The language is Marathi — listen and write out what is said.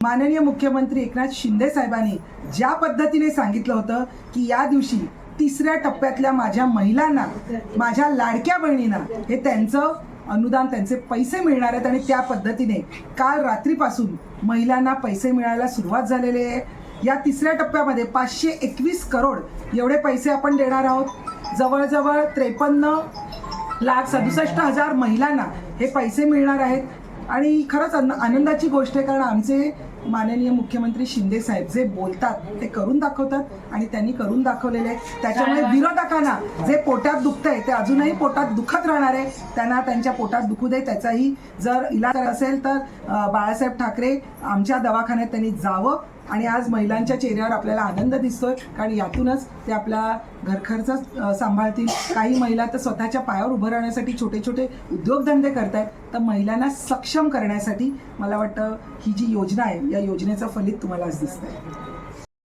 माननीय मुख्यमंत्री एकनाथ शिंदे साहेबांनी ज्या पद्धतीने सांगितलं होतं की या दिवशी तिसऱ्या टप्प्यातल्या माझ्या महिलांना माझ्या लाडक्या बहिणींना हे त्यांचं अनुदान त्यांचे पैसे मिळणार आहेत आणि त्या पद्धतीने काल रात्रीपासून महिलांना पैसे मिळायला सुरुवात झालेली आहे. या तिसऱ्या टप्प्यामध्ये पाचशे एकवीस करोड एवढे पैसे आपण देणार आहोत. जवळजवळ त्रेपन्न लाख सदुसष्ट हजार महिलांना हे पैसे मिळणार आहेत. आणि खरंच आनंदाची गोष्ट आहे कारण आमचे माननीय मुख्यमंत्री शिंदे साहेब जे बोलतात ते करून दाखवतात आणि त्यांनी करून दाखवलेले आहे त्याच्यामुळे विरोधकांना जे पोटात दुखतंय ते अजूनही पोटात दुखत राहणार आहे. त्यांना त्यांच्या पोटात दुखू दे त्याचाही जर इलाज असेल तर बाळासाहेब ठाकरे आमच्या दवाखान्यात त्यांनी जावं आणि आज महिलांच्या चेहऱ्यावर आपल्याला आनंद दिसतोय कारण यातूनच ते आपला घरखर्च सांभाळतील. काही महिला तर स्वतःच्या पायावर उभं राहण्यासाठी छोटे छोटे उद्योगधंदे करतायत. तर महिलांना सक्षम करण्यासाठी मला वाटतं ही जी योजना आहे या योजनेचं फलित तुम्हाला आज आहे